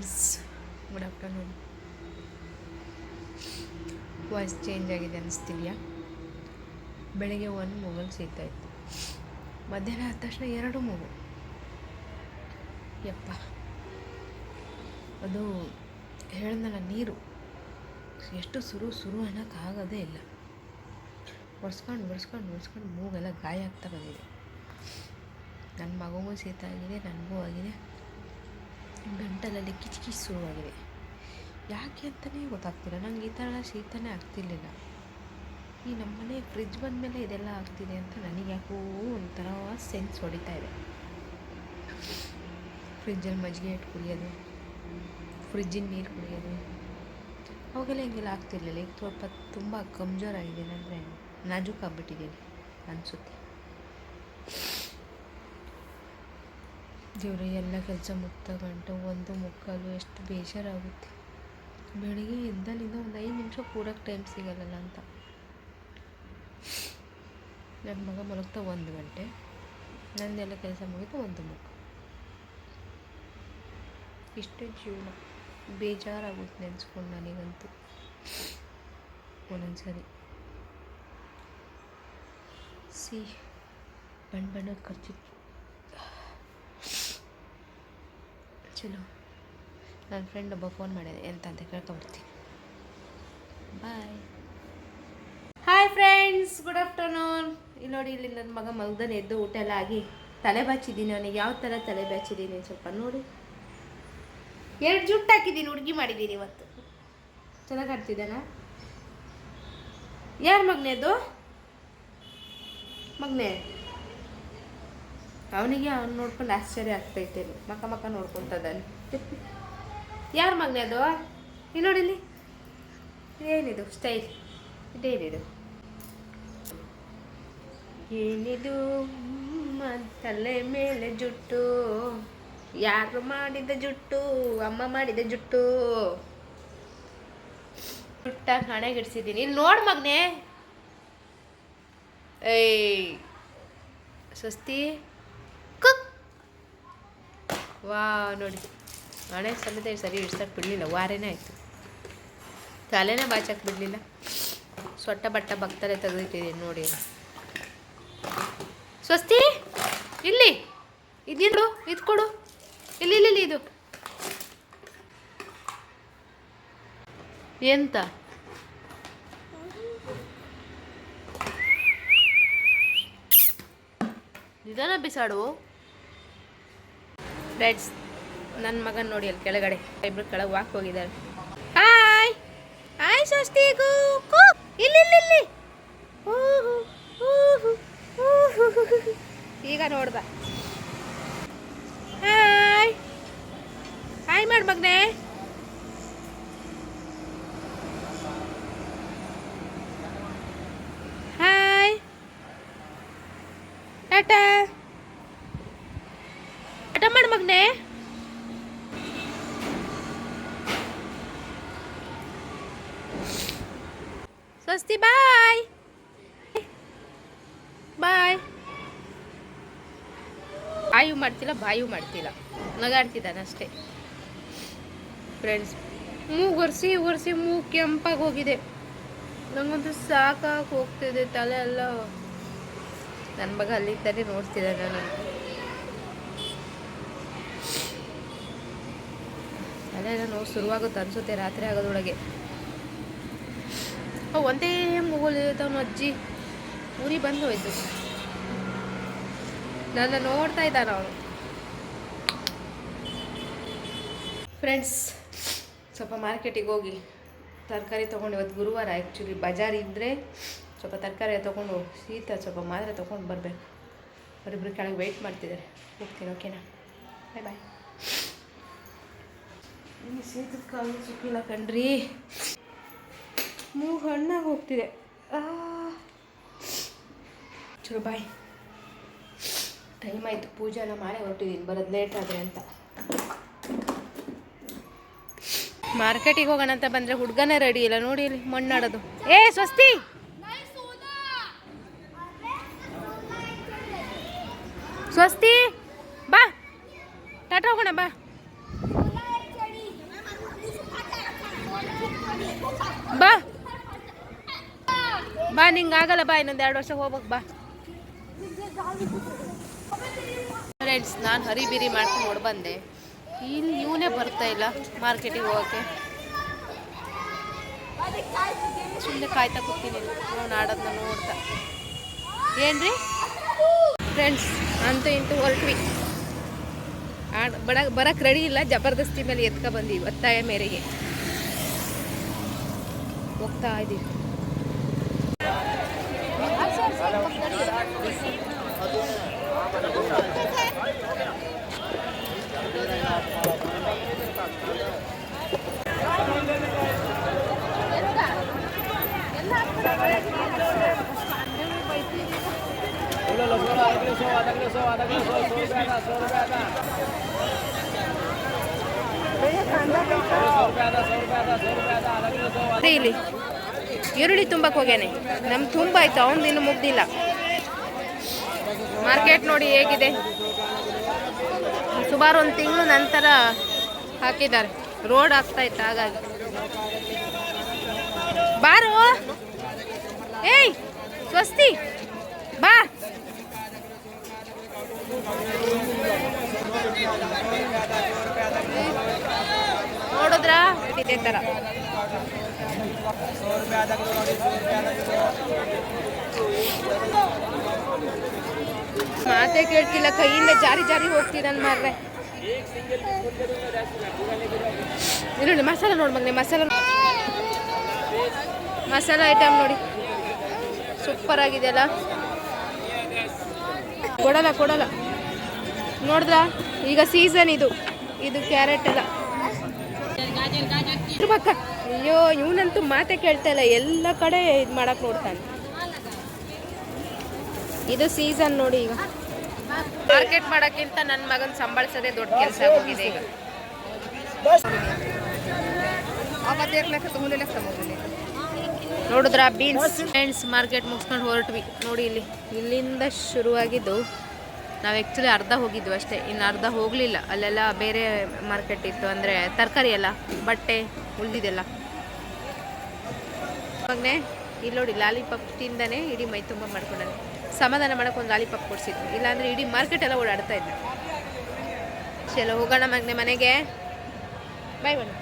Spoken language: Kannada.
Friends good afternoon voice change ಆಗಿದೆ ಅನ್ನಿಸ್ತಿದೆಯಾ ಬೆಳಗ್ಗೆ ಒಂದು ಮೊಬೈಲ್ ಸಿಗ್ತಾ ಇತ್ತು. ಮಧ್ಯಾಹ್ನ ಆದ ತಕ್ಷಣ ಎರಡು ಮಗು ಯಪ್ಪ. ಅದು ಹೇಳ್ದಲ್ಲ ನೀರು. ಎಷ್ಟು ಸುರು ಸುರು ಅನ್ನೋಕ್ಕಾಗೋದೇ ಇಲ್ಲ. ಒರೆಸ್ಕೊಂಡು ಒರೆಸ್ಕೊಂಡು ಒರೆಸ್ಕೊಂಡು ಮೂಗೆಲ್ಲ ಗಾಯ ಆಗ್ತಾ ಬಂದಿದೆ. ನನ್ನ ಮಗುಗೂ ಶೀತ ಆಗಿದೆ, ನನಗೂ ಆಗಿದೆ. ಗಂಟಲಲ್ಲಿ ಕಿಚ್ ಕಿಚ್ ಶುರುವಾಗಿದೆ. ಯಾಕೆ ಅಂತಲೇ ಗೊತ್ತಾಗ್ತಿಲ್ಲ. ನಂಗೆ ಈ ಥರ ಶೀತನೇ ಆಗ್ತಿರ್ಲಿಲ್ಲ. ಈ ನಮ್ಮನೆ ಫ್ರಿಜ್ ಬಂದ ಮೇಲೆ ಇದೆಲ್ಲ ಆಗ್ತಿದೆ ಅಂತ ನನಗೆ ಯಾಕೋ ಒಂಥರ ಸೆನ್ಸ್ ಹೊಡಿತಾ ಇದೆ. ಫ್ರಿಜ್ಜಲ್ಲಿ ಮಜ್ಜಿಗೆ ಇಟ್ಟು ಕುಡಿಯೋದು ಫ್ರಿಜ್ಜಿನ ನೀರು ಕುಡಿಯೋದು. ಅವಾಗೆಲ್ಲ ಹಿಂಗೆಲ್ಲ ಆಗ್ತಿರ್ಲಿಲ್ಲ. ಈಗ ಸ್ವಲ್ಪ ತುಂಬ ಕಮ್ಜೋರಾಗಿದ್ದೀನಿ ಅಂದರೆ ನಾಜೂಕಾಗ್ಬಿಟ್ಟಿದ್ದೀನಿ ಅನಿಸುತ್ತೆ. ದೇವ್ರೆ, ಎಲ್ಲ ಕೆಲಸ ಮುಗ್ತಗಂಟು ಒಂದು ಮುಕ್ಕಾಲು ಎಷ್ಟು ಬೇಜಾರಾಗುತ್ತೆ. ಬೆಳಿಗ್ಗೆ ಎದ್ದಲ್ಲಿಂದ ಒಂದು ಐದು ನಿಮಿಷ ಕೂಡಕ್ಕೆ ಟೈಮ್ ಸಿಗಲ್ಲಲ್ಲ ಅಂತ. ನನ್ನ ಮಗ ಮಲಗ್ತಾ ಒಂದು ಗಂಟೆ. ನಂದೆಲ್ಲ ಕೆಲಸ ಮುಗಿತು ಒಂದು ಮುಖ ಇಷ್ಟೇ ಜೀವನ. ಬೇಜಾರಾಗುತ್ತೆ ನೆನೆಸ್ಕೊಂಡು ನನಗಂತೂ. ಒಂದೊಂದ್ಸರಿ. ಸಿ, ಬಣ್ಣ ಬಣ್ಣದ ಖರ್ಚು ಚಲೋ. ನನ್ನ ಫ್ರೆಂಡ್ ಒಬ್ಬ ಫೋನ್ ಮಾಡಿದೆ. ಎಂತ ಅಂತ ಕೇಳ್ಕೊಂಬರ್ತೀನಿ bye hi friends good afternoon ಇಲ್ಲಿ ನೋಡಿ, ಇಲ್ಲಿ ನನ್ನ ಮಗ ಮಲ್ದಾನೆ ಎದ್ದು ಊಟ ಎಲ್ಲ ಆಗಿ ತಲೆ ಬಾಚಿದ್ದೀನಿ ಅವನಿಗೆ. ಯಾವ ಥರ ತಲೆ ಬಾಚಿದ್ದೀನಿ ಸ್ವಲ್ಪ ನೋಡಿ. ಎರಡು ಜುಟ್ಟು ಹಾಕಿದ್ದೀನಿ ಹುಡುಗಿ ಮಾಡಿದ್ದೀನಿ ಇವತ್ತು. ಚೆನ್ನಾಗಿ ಆಡ್ತಿದ್ದಾನ ಯಾರು ಮಗನೇದು ಮಗನೇ? ಅವನಿಗೆ ಅವ್ನು ನೋಡ್ಕೊಂಡು ಆಶ್ಚರ್ಯ ಆಗ್ತೈತೆ. ಮಕ್ಕ ಮಕ್ಕ ನೋಡ್ಕೊತದಾನೆ ಯಾರ ಮಗನೇ ಅದು? ಇಲ್ಲಿ ನೋಡಿಲ್ಲಿ ಏನಿದು? ಸ್ಟೈಲ್ ಇದೇನಿದು ಏನಿದು? ತಲೆ ಮೇಲೆ ಜುಟ್ಟು. ಯಾರು ಮಾಡಿದ ಜುಟ್ಟು? ಅಮ್ಮ ಮಾಡಿದ ಜುಟ್ಟು. ಜುಟ್ಟ ಹಣೆಗಿಡ್ಸಿದ್ದೀನಿ. ಇಲ್ಲಿ ನೋಡು ಮಗನೇ. ಏಯ್, ಸ್ವಸ್ತಿ. ವಾ ನೋಡಿ. ಹಣೆ ಸಮೇತ ಸರಿ ಇಡ್ಸಕ್ಕೆ ಬಿಡಲಿಲ್ಲ, ವಾರೇನೇ ಆಯಿತು. ತಲೆನೇ ಬಾಚಕ್ಕೆ ಬಿಡಲಿಲ್ಲ. ಸೊಟ್ಟ ಬಟ್ಟ ಭಕ್ತರೇ ತೆಗೆದಿಟ್ಟಿದ್ದೀನಿ ನೋಡಿ ಸ್ವಸ್ತಿ, ಇಲ್ಲಿ. ಇದಿಡು ಇದು ಕೊಡು. ಇಲ್ಲಿ ಇಲ್ಲಿ ಇದು. ಎಂತ? ನಿಧಾನ ಬಿಸಾಡು. ಫ್ರೆಂಡ್ಸ್ ನನ್ನ ಮಗನ ನೋಡಿ ಅಲ್ಲಿ ಕೆಳಗಡೆ ಇಬ್ರು ಕೆಳಗೆ ವಾಕ್ ಹೋಗಿದ್ದಾರೆ. ಹಾಯ್ ಹಾಯ್ ಸ್ವಸ್ತಿ ಕು! ಇಲ್ಲಿ ಇಲ್ಲಿ ಇಲ್ಲಿ. ಈಗ ನೋಡ್ದ. ಹಾಯ್ ಹಾಯ್ ಮಾಡ್ ಮಗನೇ. ಹಾಯ್ ಟಾಟಾ ಟಾಟಾ ಮಾಡು ಮಗ್ನೆ. ಸ್ವಸ್ತಿ, ಬಾಯ್. ಬಾಯ್. ಬಾಯು ಮಾಡ್ತಿಲ್ಲ ಬಾಯು ಮಾಡ್ತಿಲ್ಲ. ನಗಾಡ್ತಿದ್ದಾನೆ ಅಷ್ಟೇ. ಫ್ರೆಂಡ್ಸ್ ಮೂಗು ಒರೆಸಿ ಒರೆಸಿ ಮೂಗು ಕೆಂಪಾಗಿ ಹೋಗಿದೆ. ನಂಗಂತೂ ಸಾಕಾಗಿ ಹೋಗ್ತಿದೆ ತಲೆ ಎಲ್ಲ. ನನ್ನ ಮಗ ಅಲ್ಲಿದ್ದಾನೆ, ನೋಡ್ತಿದ್ದಾನೆ ನಾನು. ತಲೆ ಎಲ್ಲ ನೋವು ಶುರುವಾಗುತ್ತೆ, ಅನಿಸುತ್ತೆ ರಾತ್ರಿ ಆಗೋದೊಳಗೆ ಒಂದೇ ಮೂಗಲ್ಲಿ ಅವನು ಅಜ್ಜಿ. ಊರಿ ಬಂದು ಹೋಯ್ತು. ನನ್ನ ನೋಡ್ತಾ ಇದ್ದಾನ ಅವನು. ಫ್ರೆಂಡ್ಸ್ ಸ್ವಲ್ಪ ಮಾರ್ಕೆಟಿಗೆ ಹೋಗಿ. ತರಕಾರಿ ತೊಗೊಂಡು ಇವತ್ತು ಗುರುವಾರ ಆ್ಯಕ್ಚುಲಿ ಬಜಾರ್ ಇದ್ದರೆ ಸ್ವಲ್ಪ ತರಕಾರಿ ತೊಗೊಂಡು ಶೀತ ಸ್ವಲ್ಪ ಮಾತ್ರೆ ತೊಗೊಂಡು ಬರಬೇಕು. ಅವರಿಬ್ಬರು ಕೆಳಗೆ ವೆಯ್ಟ್ ಮಾಡ್ತಿದ್ದಾರೆ. ಹೋಗ್ತೀನಿ ಓಕೆನಾ ಬಾಯ್ ಬಾಯ್ ಈ ಶೀತದ ಕಾಲ ಸಿಕ್ಕಿಲ್ಲ ಕಣ್ರಿ. ಮೂಗು ಹಣ್ಣಾಗಿ ಹೋಗ್ತಿದೆ. ಚಲೋ ಬಾಯ್. ಟೈಮ್ ಆಯಿತು ಪೂಜೆನ ಮಾಡೇ ಹೊರಟಿದ್ದೀನಿ ಬರೋದು ಲೇಟ್ ಆದರೆ ಅಂತ. ಮಾರ್ಕೆಟಿಗೆ ಹೋಗೋಣ ಅಂತ ಬಂದರೆ ಹುಡುಗನೇ ರೆಡಿ ಇಲ್ಲ ನೋಡಿ ಇಲ್ಲಿ ಮಣ್ಣಾಡೋದು ಏ ಸ್ವಸ್ತಿ! ಸ್ವಸ್ತಿ ಬಾ ಟಾಟಾ ಹೋಗೋಣ ಬಾ ನಿಂಗೆ ಆಗಲ್ಲ ಬಾ, ಇನ್ನೊಂದು ಎರಡು ವರ್ಷ ಹೋಗ್ಬೇಕು ಬಾ. ಫ್ರೆಂಡ್ಸ್ ನಾನು ಹರಿಬಿರಿ ಮಾಡ್ಕೊಂಡು ಬಂದೆ. ಇಲ್ಲಿ ಇವನೇ ಬರ್ತಾ ಇಲ್ಲ ಮಾರ್ಕೆಟಿಗೆ ಹೋಗೋಕ್ಕೆ. ಸುಮ್ಮನೆ ಕಾಯ್ತಾ ಕೂತೀನಿ. ಅವ್ನು ಆಡೋದನ್ನ ನೋಡ್ತಾ. ಏನ್ರಿ? ಫ್ರೆಂಡ್ಸ್ ಅಂತೂ ಇಂತೂ ಹೊರಟ್ವಿ ಆಡ್, ಬಡ ಬರಕ್ಕೆ ರೆಡಿ ಇಲ್ಲ. ಜಬರ್ದಸ್ತಿ ಮೇಲೆ ಎತ್ಕ ಬಂದೀವಿ ಒತ್ತಾಯ ಮೇರೆಗೆ ಹೋಗ್ತಾ ಇದ್ದೀವಿ ಅದೇ ಇಲ್ಲಿ ಈರುಳ್ಳಿ ತುಂಬಕ್ಕೆ ಹೋಗ್ಯಾನೆ. ನಮ್ಗೆ ತುಂಬ ಆಯ್ತು ಅವ್ನು ಇನ್ನು ಮುಗ್ದಿಲ್ಲ. ಮಾರ್ಕೆಟ್ ನೋಡಿ ಹೇಗಿದೆ. ಸುಮಾರು ಒಂದು ತಿಂಗಳು ನಂತರ ಹಾಕಿದ್ದಾರೆ. ರೋಡ್ ಆಗ್ತಾ ಇತ್ತು ಹಾಗಾಗಿ. ಬಾರು. ಏಯ್, ಸ್ವಸ್ತಿ. ಬಾ. ನೋಡಿದ್ರಾ? ಇದೇ ಥರ ಮಾತೇ ಕೇಳ್ತಿಲ್ಲ ಕೈಯಿಂದ ಜಾರಿ ಜಾರಿ ಹೋಗ್ತಿದ್ದಾನೆ ಮಾರ್ರೆ. ಇರೋಣ ಮಸಾಲ ನೋಡಿ ಮಗನೆ ಮಸಾಲ ಮಸಾಲ ಐಟಮ್ ನೋಡಿ. ಸೂಪರ್ ಆಗಿದೆಯಲ್ಲ. ಕೊಡಲ್ಲ ಕೊಡಲ್ಲ. ನೋಡಿದ್ರ? ಈಗ ಸೀಸನ್ ಇದು. ಇದು ಕ್ಯಾರೆಟ್ ಎಲ್ಲ ಇರ್ಬೇಕ ಅಯ್ಯೋ ಇವನಂತೂ ಮಾತೆ ಕೇಳ್ತಾ ಇಲ್ಲ. ಎಲ್ಲ ಕಡೆ ಇದು ಮಾಡಕ್ ನೋಡ್ತಾನೆ. ಇದು ಸೀಸನ್ ನೋಡಿ ಈಗ. ಮಾರ್ಕೆಟ್ ಮಾಡೋಕ್ಕಿಂತ ನನ್ನ ಮಗನ ಸಂಬಳಿಸೋದೇ ದೊಡ್ಡ ಕೆಲಸ ಆಗೋಗಿದೆ ಈಗ. ನೋಡಿದ್ರ ಬೀನ್ಸ್ ಫ್ರೆಂಡ್ಸ್ ಮಾರ್ಕೆಟ್ ಮುಗಿಸ್ಕೊಂಡು ಹೊರಟ್ವಿ. ನೋಡಿ ಇಲ್ಲಿ. ಇಲ್ಲಿಂದ ಶುರುವಾಗಿದ್ದು ನಾವು ಆ್ಯಕ್ಚುಲಿ ಅರ್ಧ ಹೋಗಿದ್ವಿ ಅಷ್ಟೇ. ಇನ್ನು ಅರ್ಧ ಹೋಗಲಿಲ್ಲ. ಅಲ್ಲೆಲ್ಲ ಬೇರೆ ಮಾರ್ಕೆಟ್ ಇತ್ತು ಅಂದರೆ ತರಕಾರಿ ಎಲ್ಲ ಬಟ್ಟೆ ಉಳಿದಿದೆಲ್ಲ ಮಗನೇ, ಇಲ್ಲಿ ನೋಡಿ ಲಾಲಿಪಾಪ್ ತಿಂದಾನೆ ಇಡೀ ಮೈ ತುಂಬ ಮಾಡ್ಕೊಂಡಾನೆ. ಸಮಾಧಾನ ಮಾಡೋಕೆ ಒಂದು ಲಾಲಿಪಾಪ್ ಕೊಡಿಸಿದ್ವಿ. ಇಲ್ಲಾಂದರೆ ಇಡೀ ಮಾರ್ಕೆಟ್ ಎಲ್ಲ ಓಡಾಡ್ತಾ ಇದ್ದ ಚಲೋ ಹೋಗೋಣ ಮಗನೆ ಮನೆಗೆ. ಬಾಯ್ ಬಣ್ಣ